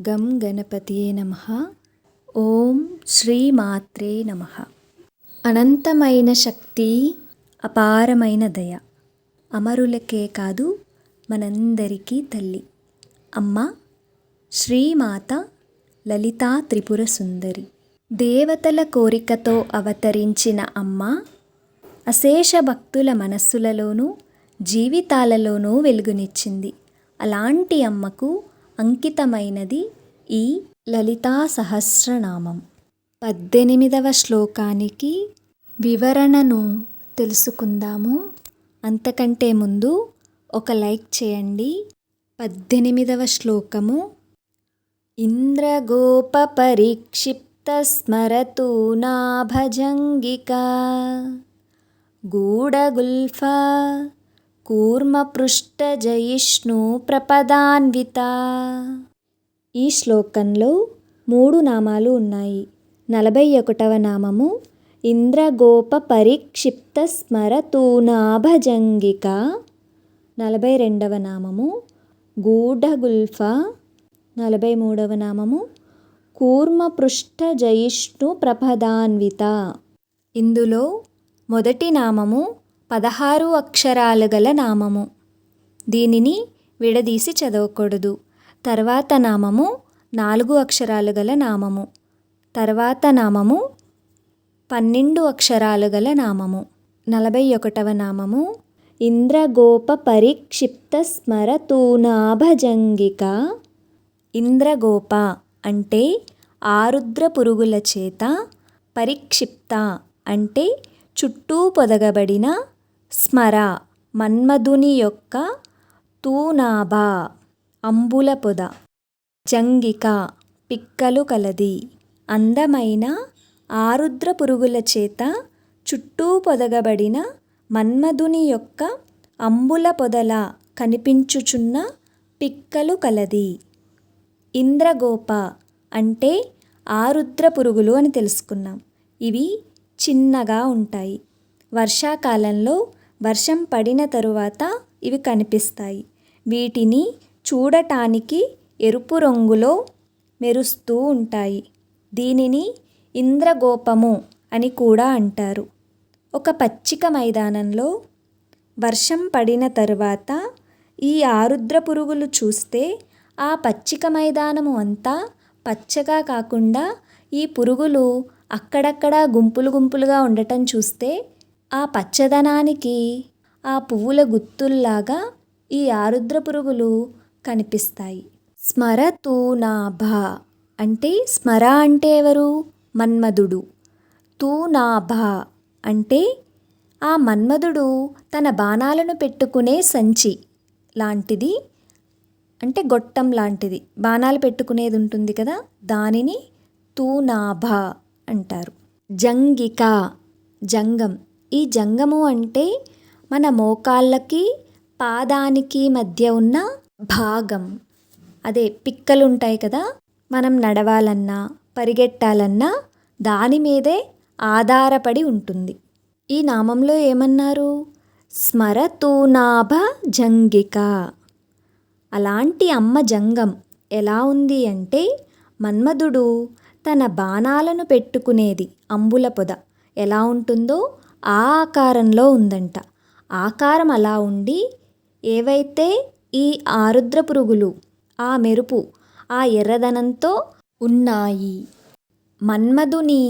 గం గణపతియే నమ. ఓం శ్రీమాత్రే నమ. అనంతమైన శక్తి అపారమైన దయ. అమరులకే కాదు మనందరికీ తల్లి. అమ్మ శ్రీమాత లలితా త్రిపుర సుందరి. దేవతల కోరికతో అవతరించిన అమ్మ అశేష భక్తుల మనస్సులలోనూ జీవితాలలోనూ వెలుగునిచ్చింది. అలాంటి అమ్మకు అంకితమైనది ఈ లలితా సహస్రనామం పద్దెనిమిదవ శ్లోకానికి వివరణను తెలుసుకుందాము. అంతకంటే ముందు ఒక లైక్ చేయండి. పద్దెనిమిదవ శ్లోకము. ఇంద్రగోప పరిక్షిప్త స్మరతు నాభజంగిక గూఢగుల్ఫ కూర్మపృష్టజయిష్ణు ప్రపదాన్విత ఈ శ్లోకంలో మూడు నామాలు ఉన్నాయి. నలభై ఒకటవ నామము ఇంద్రగోప పరిక్షిప్త స్మరతూనాభజంగిక నలభై రెండవ నామము గూఢగుల్ఫ. నలభై మూడవ నామము కూర్మపృష్ఠ జయిష్ణు ప్రపదాన్విత ఇందులో మొదటి నామము పదహారు అక్షరాలు గల నామము. దీనిని విడదీసి చదవకూడదు. తర్వాత నామము నాలుగు అక్షరాలు గల నామము. తర్వాత నామము పన్నెండు అక్షరాలు గల నామము. నలభై ఒకటవ నామము. ఇంద్రగోప పరిక్షిప్త స్మరతూనాభజంగిక ఇంద్రగోప అంటే ఆరుద్ర పురుగుల చేత పరిక్షిప్త అంటే చుట్టూ పొదగబడిన స్మర మన్మధుని యొక్క తూనాభ అంబుల పొద జంగిక పిక్కలు కలది. అందమైన ఆరుద్ర పురుగుల చేత చుట్టూ పొదగబడిన మన్మధుని యొక్క అంబుల పొదల కనిపించుచున్న పిక్కలు కలది. ఇంద్రగోప అంటే ఆరుద్ర పురుగులు అని తెలుసుకున్నాం. ఇవి చిన్నగా ఉంటాయి. వర్షాకాలంలో వర్షం పడిన తరువాత ఇవి కనిపిస్తాయి. వీటిని చూడటానికి ఎరుపు రంగులో మెరుస్తూ ఉంటాయి. దీనిని ఇంద్రగోపము అని కూడా అంటారు. ఒక పచ్చిక మైదానంలో వర్షం పడిన తరువాత ఈ ఆరుద్ర పురుగులు చూస్తే ఆ పచ్చిక మైదానము అంతా పచ్చగా కాకుండా ఈ పురుగులు అక్కడక్కడ గుంపులు గుంపులుగా ఉండటం చూస్తే ఆ పచ్చదనానికి ఆ పువ్వుల గుత్తుల్లాగా ఈ ఆరుద్ర పురుగులు కనిపిస్తాయి. స్మరతూనాభ అంటే స్మర అంటే ఎవరు? మన్మధుడు. తూనాభ అంటే ఆ మన్మధుడు తన బాణాలను పెట్టుకునే సంచి లాంటిది అంటే గొట్టం లాంటిది. బాణాలు పెట్టుకునేది ఉంటుంది కదా దానిని తూనాభ అంటారు. జంగిక జంగం. ఈ జంగము అంటే మన మోకాళ్ళకి పాదానికి మధ్య ఉన్న భాగం. అదే పిక్కలు ఉంటాయి కదా మనం నడవాలన్నా పరిగెట్టాలన్నా దాని మీదే ఆధారపడి ఉంటుంది. ఈ నామంలో ఏమన్నారు? స్మరతూనాభ జంగిక. అలాంటి అమ్మ జంగం ఎలా ఉంది అంటే మన్మధుడు తన బాణాలను పెట్టుకునేది అంబుల పొద. ఎలా ఉంటుందో ఆ ఆకారంలో ఉందంట. ఆకారం అలా ఉండి ఏవైతే ఈ ఆరుద్ర పురుగులు ఆ మెరుపు ఆ ఎర్రదనంతో ఉన్నాయి. మన్మధుని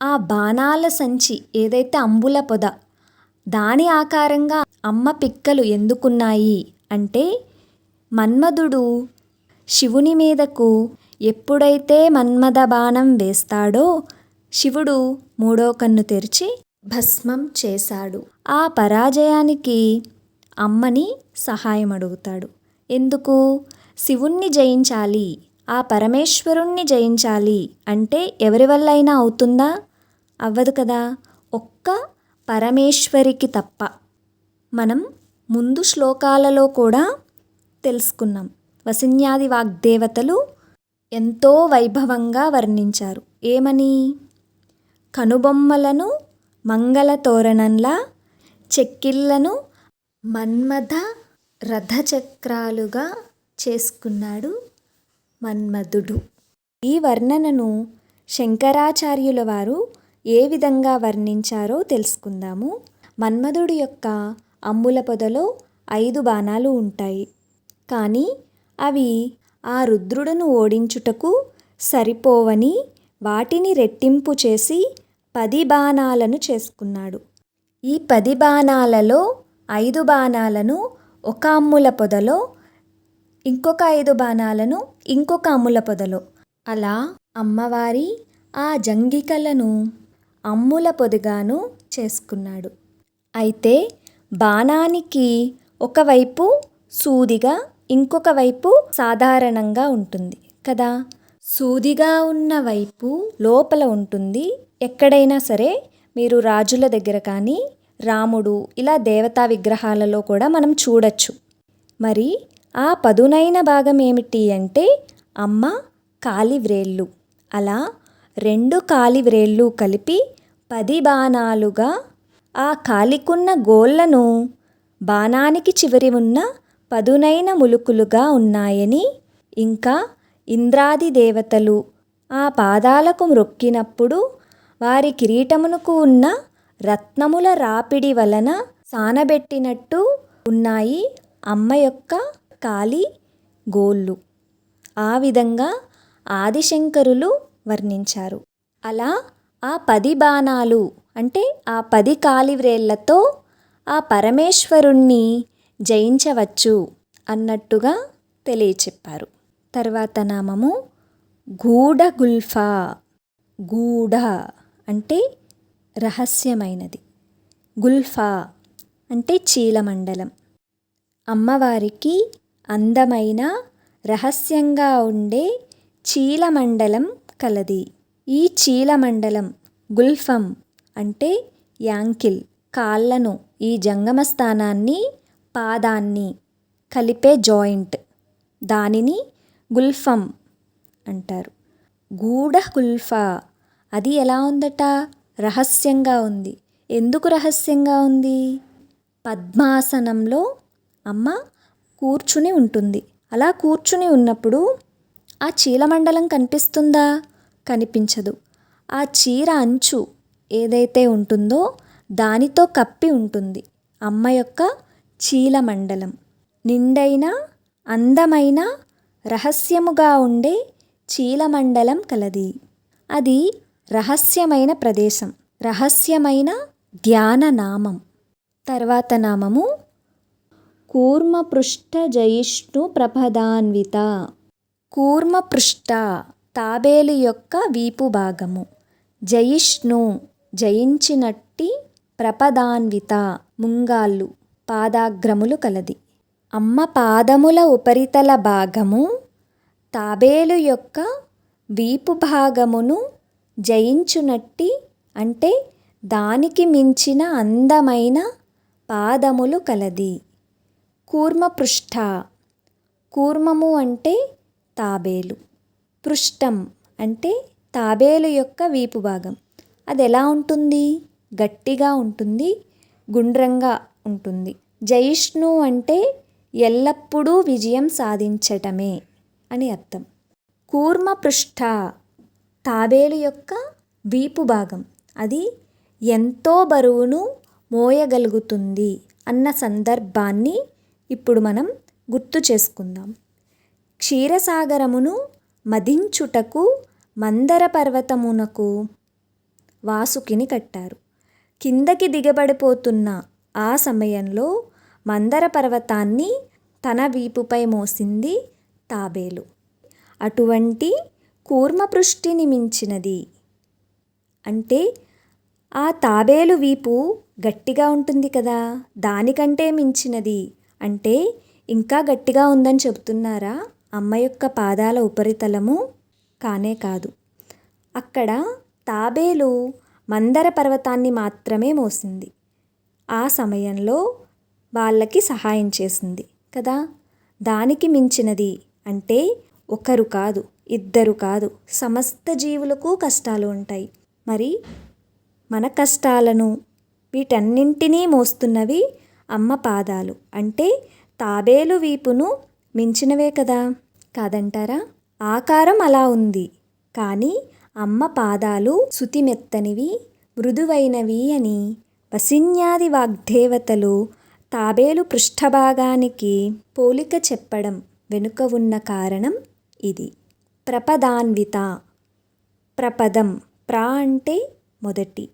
ఆ బాణాల సంచి ఏదైతే అంబుల పొద దాని ఆకారంగా అమ్మ పిక్కలు ఎందుకున్నాయి అంటే మన్మధుడు శివుని మీదకు ఎప్పుడైతే మన్మథ బాణం వేస్తాడో శివుడు మూడో కన్ను తెరిచి భస్మం చేశాడు. ఆ పరాజయానికి అమ్మని సహాయం అడుగుతాడు ఎందుకు? శివుణ్ణి జయించాలి ఆ పరమేశ్వరుణ్ణి జయించాలి అంటే ఎవరి వల్ల అయినా అవుతుందా? అవ్వదు కదా. ఒక్క పరమేశ్వరికి తప్ప. మనం ముందు శ్లోకాలలో కూడా తెలుసుకున్నాం. వసిన్యాది వాగ్దేవతలు ఎంతో వైభవంగా వర్ణించారు. ఏమని? కనుబొమ్మలను మంగళ తోరణంలా చెక్కిళ్ళను మన్మథ రథచక్రాలుగా చేసుకున్నాడు మన్మధుడు. ఈ వర్ణనను శంకరాచార్యుల వారు ఏ విధంగా వర్ణించారో తెలుసుకుందాము. మన్మధుడి యొక్క అమ్ముల పొదలో ఐదు బాణాలు ఉంటాయి. కానీ అవి ఆ రుద్రుడును ఓడించుటకు సరిపోవని వాటిని రెట్టింపు చేసి పది బాణాలను చేసుకున్నాడు. ఈ పది బాణాలలో ఐదు బాణాలను ఒక అమ్ముల పొదలో ఇంకొక ఐదు బాణాలను ఇంకొక అమ్ముల పొదలో. అలా అమ్మవారి ఆ జంగికలను అమ్ముల పొదిగాను చేసుకున్నాడు. అయితే బాణానికి ఒకవైపు సూదిగా ఇంకొక వైపు సాధారణంగా ఉంటుంది కదా. సూదిగా ఉన్న వైపు లోపల ఉంటుంది ఎక్కడైనా సరే మీరు రాజుల దగ్గర కానీ రాముడు ఇలా దేవతా విగ్రహాలలో కూడా మనం చూడొచ్చు. మరి ఆ పదునైన భాగం ఏమిటి అంటే అమ్మ కాలివ్రేళ్ళు అలా రెండు కాలివ్రేళ్ళు కలిపి పది బాణాలుగా ఆ కాలికున్న గోళ్ళను బాణానికి చివరి ఉన్న పదునైన ములుకులుగా ఉన్నాయని ఇంకా ఇంద్రాది దేవతలు ఆ పాదాలకు మ్రొక్కినప్పుడు వారి కిరీటమునకు ఉన్న రత్నముల రాపిడి వలన సానబెట్టినట్టు ఉన్నాయి అమ్మ యొక్క కాలి గోళ్ళు. ఆ విధంగా ఆదిశంకరులు వర్ణించారు. అలా ఆ పది బాణాలు అంటే ఆ పది కాలివ్రేళ్ళతో ఆ పరమేశ్వరుణ్ణి జయించవచ్చు అన్నట్టుగా తెలియచెప్పారు. తర్వాత నామము గూఢగుల్ఫా. గూఢ. అంటే రహస్యమైనది. గుల్ఫా అంటే చీలమండలం. అమ్మవారికి అందమైన రహస్యంగా ఉండే చీలమండలం కలది. ఈ చీలమండలం గుల్ఫం అంటే యాంకిల్ కాళ్ళను ఈ జంగమ స్థానాన్ని పాదాన్ని కలిపే జాయింట్. దానిని గుల్ఫం అంటారు. గూఢ గుల్ఫా అది ఎలా ఉందట? రహస్యంగా ఉంది. ఎందుకు రహస్యంగా ఉంది? పద్మాసనంలో అమ్మ కూర్చుని ఉంటుంది. అలా కూర్చుని ఉన్నప్పుడు ఆ చీలమండలం కనిపిస్తుందా? కనిపించదు. ఆ చీర అంచు ఏదైతే ఉంటుందో దానితో కప్పి ఉంటుంది. అమ్మ యొక్క చీలమండలం. నిండైన అందమైన రహస్యముగా ఉండే చీలమండలం కలది. అది రహస్యమైన ప్రదేశం రహస్యమైన ధ్యాన నామం తర్వాత నామము కూర్మపృష్ఠ జయిష్ణు ప్రపదాన్విత కూర్మపృష్ఠ తాబేలు యొక్క వీపు భాగము. జయిష్ణు జయించినట్టి ప్రపదాన్విత ముంగాళ్ళు పాదాగ్రములు కలది. అమ్మ పాదముల ఉపరితల భాగము తాబేలు యొక్క వీపు భాగమును జయించునట్టి అంటే దానికి మించిన అందమైన పాదములు కలది. కూర్మపృష్ఠ కూర్మము అంటే తాబేలు. పృష్టం అంటే తాబేలు యొక్క వీపు భాగం. అది ఎలా ఉంటుంది? గట్టిగా ఉంటుంది గుండ్రంగా ఉంటుంది. జయిష్ణు అంటే ఎల్లప్పుడూ విజయం సాధించటమే అని అర్థం. కూర్మపృష్ఠ తాబేలు యొక్క వీపు భాగం. అది ఎంతో బరువును మోయగలుగుతుంది అన్న సందర్భాన్ని ఇప్పుడు మనం గుర్తు చేసుకుందాం. క్షీరసాగరమును మదించుటకు మందర పర్వతమునకు వాసుకిని కట్టారు. కిందకి దిగబడిపోతున్న ఆ సమయంలో మందర పర్వతాన్ని తన వీపుపై మోసింది తాబేలు. అటువంటి కూర్మపృష్టిని మించినది అంటే ఆ తాబేలు వీపు గట్టిగా ఉంటుంది కదా దానికంటే మించినది. అంటే ఇంకా గట్టిగా ఉందని చెబుతున్నారా? అమ్మ యొక్క పాదాల ఉపరితలము కానే కాదు. అక్కడ తాబేలు మందర పర్వతాన్ని మాత్రమే మోసింది. ఆ సమయంలో వాళ్ళకి సహాయం చేసింది కదా. దానికి మించినది అంటే ఒకరు కాదు. ఇద్దరు కాదు సమస్త జీవులకు కష్టాలు ఉంటాయి. మరి మన కష్టాలను వీటన్నింటినీ మోస్తున్నవి అమ్మ పాదాలు. అంటే తాబేలు వీపును మించినవే కదా? కాదంటారా? ఆకారం అలా ఉంది. కానీ అమ్మ పాదాలు సుతిమెత్తనివి మృదువైనవి అని వసిన్యాది వాగ్దేవతలు తాబేలు పృష్ఠభాగానికి పోలిక చెప్పడం వెనుక ఉన్న కారణం ఇది. ప్రపదాన్విత. ప్రపదం ప్ర అంటే మొదటి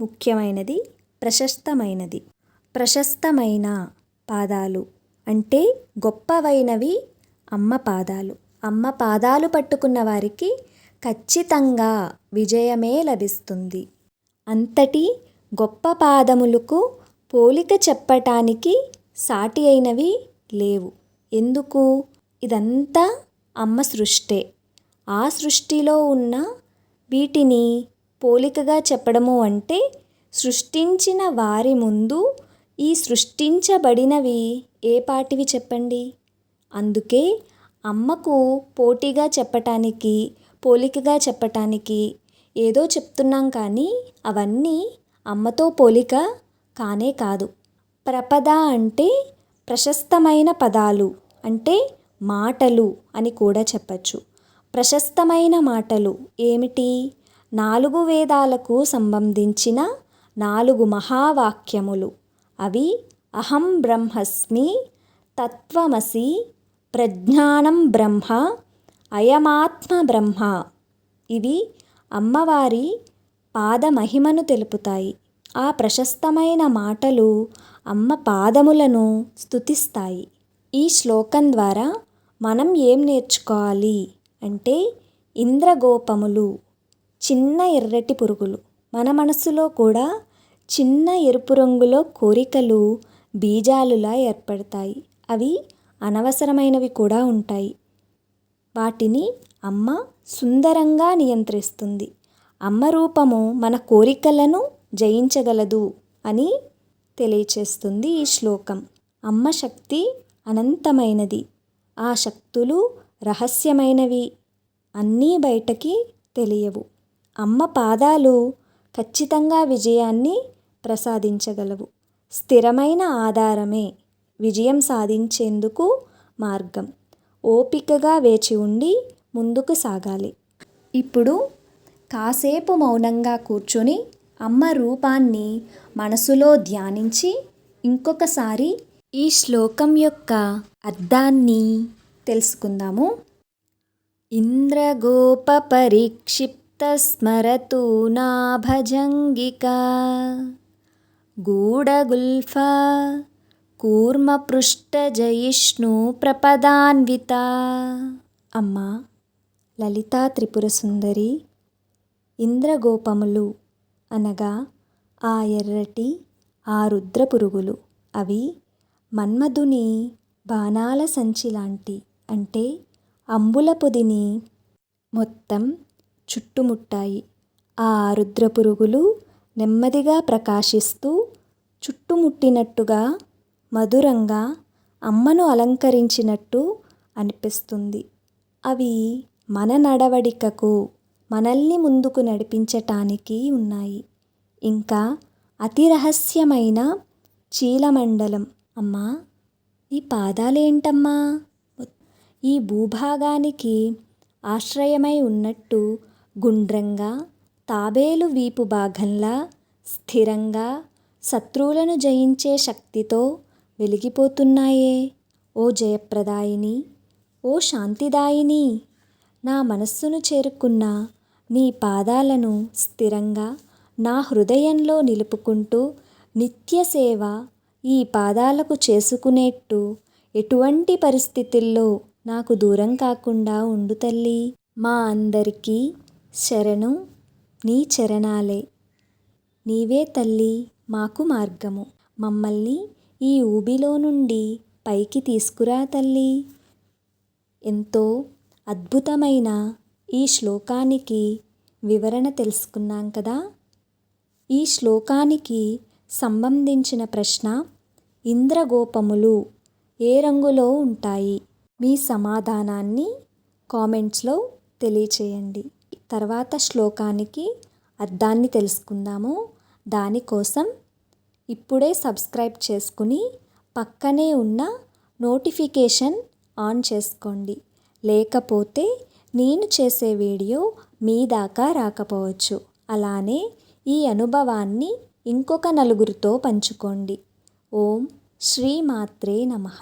ముఖ్యమైనది ప్రశస్తమైనది. ప్రశస్తమైన పాదాలు అంటే గొప్పవైనవి అమ్మ పాదాలు. అమ్మ పాదాలు పట్టుకున్న వారికి ఖచ్చితంగా విజయమే లభిస్తుంది. అంతటి గొప్ప పాదములకు పోలిక చెప్పటానికి సాటి అయినవి లేవు. ఎందుకు? ఇదంతా అమ్మ సృష్టే. ఆ సృష్టిలో ఉన్న వీటిని పోలికగా చెప్పడము అంటే సృష్టించిన వారి ముందు ఈ సృష్టించబడినవి ఏ పాటివి చెప్పండి? అందుకే అమ్మకు పోటీగా చెప్పటానికి పోలికగా చెప్పటానికి ఏదో చెప్తున్నాం కానీ అవన్నీ అమ్మతో పోలిక కానే కాదు. ప్రపద అంటే ప్రశస్తమైన పదాలు అంటే మాటలు అని కూడా చెప్పచ్చు. ప్రశస్తమైన మాటలు ఏమిటి? నాలుగు వేదాలకు సంబంధించిన నాలుగు మహావాక్యములు. అవి అహం బ్రహ్మస్మి తత్వమసి ప్రజ్ఞానం బ్రహ్మ అయమాత్మ బ్రహ్మ. ఇవి అమ్మవారి పాద మహిమను తెలుపుతాయి. ఆ ప్రశస్తమైన మాటలు అమ్మ పాదములను స్థుతిస్తాయి ఈ శ్లోకం ద్వారా మనం ఏం నేర్చుకోవాలి? అంటే ఇంద్రగోపములు చిన్న ఎర్రటి పురుగులు. మన మనస్సులో కూడా చిన్న ఎరుపు రంగులో కోరికలు బీజాలులా ఏర్పడతాయి. అవి అనవసరమైనవి కూడా ఉంటాయి. వాటిని అమ్మ సుందరంగా నియంత్రిస్తుంది. అమ్మ రూపము మన కోరికలను జయించగలదు అని తెలియచేస్తుంది ఈ శ్లోకం. అమ్మ శక్తి అనంతమైనది. ఆ శక్తులు రహస్యమైనవి. అన్నీ బయటకి తెలియవు. అమ్మ పాదాలు ఖచ్చితంగా విజయాన్ని ప్రసాదించగలవు. స్థిరమైన ఆధారమే విజయం సాధించేందుకు మార్గం. ఓపికగా వేచి ఉండి ముందుకు సాగాలి. ఇప్పుడు కాసేపు మౌనంగా కూర్చొని అమ్మ రూపాన్ని మనసులో ధ్యానించి ఇంకొకసారి ఈ శ్లోకం యొక్క అర్థాన్ని తెలుసుకుందాము. ఇంద్రగోప పరిక్షిప్త స్మరతు నాభజంగిక గూఢగుల్ఫా కూర్మపృష్టజయిష్ణు ప్రపదాన్విత అమ్మ లలితా త్రిపుర సుందరి ఇంద్రగోపములు అనగా ఆ ఎర్రటి ఆ రుద్రపురుగులు. అవి మన్మధుని బాణాల సంచి లాంటి అంటే అంబుల పొదిని మొత్తం చుట్టుముట్టాయి. ఆ ఆరుద్ర పురుగులు నెమ్మదిగా ప్రకాశిస్తూ చుట్టుముట్టినట్టుగా మధురంగా అమ్మను అలంకరించినట్టు అనిపిస్తుంది. అవి మన నడవడికకు మనల్ని ముందుకు నడిపించటానికి ఉన్నాయి. ఇంకా అతి రహస్యమైన చీలమండలం. అమ్మా ఈ పాదాలేంటమ్మా? ఈ భూభాగానికి ఆశ్రయమై ఉన్నట్టు గుండ్రంగా తాబేలు వీపు భాగంలా స్థిరంగా శత్రువులను జయించే శక్తితో వెలిగిపోతున్నాయే. ఓ జయప్రదాయిని ఓ శాంతిదాయిని నా మనస్సును చేరుకున్న నీ పాదాలను స్థిరంగా నా హృదయంలో నిలుపుకుంటూ నిత్య సేవ ఈ పాదాలకు చేసుకునేట్టు ఎటువంటి పరిస్థితుల్లో నాకు దూరం కాకుండా ఉండు తల్లి. మా అందరికీ శరణు నీ చరణాలే. నీవే తల్లి మాకు మార్గము. మమ్మల్ని ఈ ఊబిలో నుండి పైకి తీసుకురా తల్లి. ఎంతో అద్భుతమైన ఈ శ్లోకానికి వివరణ తెలుసుకున్నాం కదా? ఈ శ్లోకానికి సంబంధించిన ప్రశ్న ఇంద్రగోపములు ఏ రంగులో ఉంటాయి? మీ సమాధానాన్ని కామెంట్స్లో తెలియచేయండి. తర్వాత శ్లోకానికి అర్థాన్ని తెలుసుకుందాము. దానికోసం ఇప్పుడే సబ్స్క్రైబ్ చేసుకుని పక్కనే ఉన్న నోటిఫికేషన్ ఆన్ చేసుకోండి. లేకపోతే నేను చేసే వీడియో మీ దాకా రాకపోవచ్చు. అలానే ఈ అనుభవాన్ని ఇంకొక నలుగురితో పంచుకోండి. ఓం శ్రీ మాత్రే నమః.